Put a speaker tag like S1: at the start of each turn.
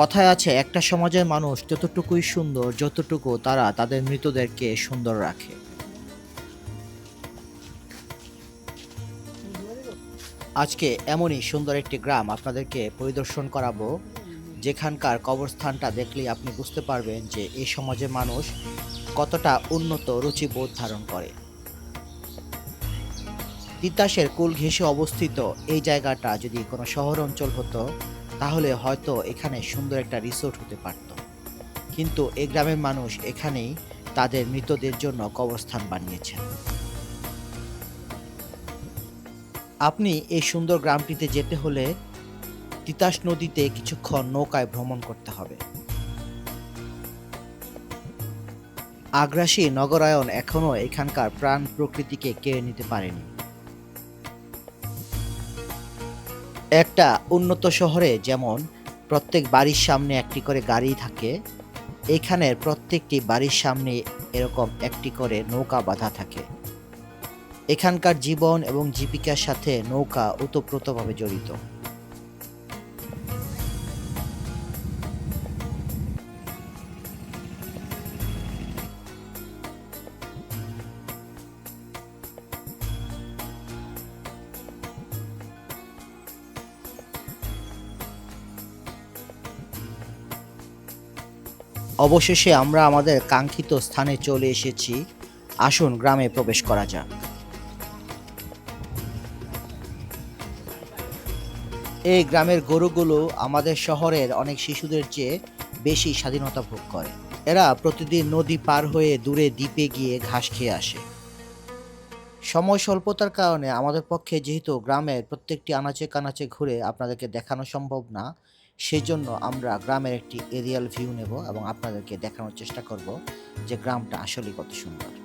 S1: কথায় আছে, একটা সমাজের মানুষ ততটুকুই সুন্দর, যতটুকু তারা তাদের মৃতদেরকে সুন্দর রাখে। আজকে এমনই সুন্দর একটি গ্রাম আপনাদেরকে পরিদর্শন করাবো। যেখানকার কবরস্থানটা দেখলেই আপনি বুঝতে পারবেন যে এই সমাজের মানুষ কতটা উন্নত, রুচিবোধ ধারণ করে। তিতাসের কুল ঘেঁষে অবস্থিত এই জায়গাটা যদি কোনো শহর অঞ্চল হতো তাহলে হয়তো এখানে সুন্দর একটা রিসোর্ট হতে পারত। কিন্তু এই গ্রামের মানুষ এখানেই তাদের মৃতদের জন্য কবরস্থান বানিয়েছেন। আপনি এই সুন্দর গ্রামটিতে যেতে হলে তিতাস নদীতে কিছুক্ষণ নৌকায় ভ্রমণ করতে হবে। আগ্রাসী নগরায়ন এখনও এখানকার প্রাণ প্রকৃতিকে কেড়ে নিতে পারেনি। একটা উন্নত শহরে যেমন প্রত্যেক বাড়ির সামনে একটি করে গাড়ি থাকে, এখানের প্রত্যেকটি বাড়ির সামনে এরকম একটি করে নৌকা বাঁধা থাকে। এখানকার জীবন এবং জীবিকার সাথে নৌকা ওতপ্রোতভাবে জড়িত। অবশেষে আমরা আমাদের কাঙ্ক্ষিত স্থানে চলে এসেছি। আসুন, গ্রামে প্রবেশ করা যাক। এই গ্রামের গরুগুলো আমাদের শহরের অনেক শিশুদের চেয়ে বেশি স্বাধীনতা ভোগ করে। এরা প্রতিদিন নদী পার হয়ে দূরে দ্বীপে গিয়ে ঘাস খেয়ে আসে। সময় স্বল্পতার কারণে আমাদের পক্ষে যেহেতু গ্রামের প্রত্যেকটি আনাচে কানাচে ঘুরে আপনাদেরকে দেখানো সম্ভব না সেজন্য আমরা গ্রামের একটি এরিয়াল ভিউ নেব এবং আপনাদেরকে দেখানোর চেষ্টা করব যে গ্রামটা আসলেই কত সুন্দর।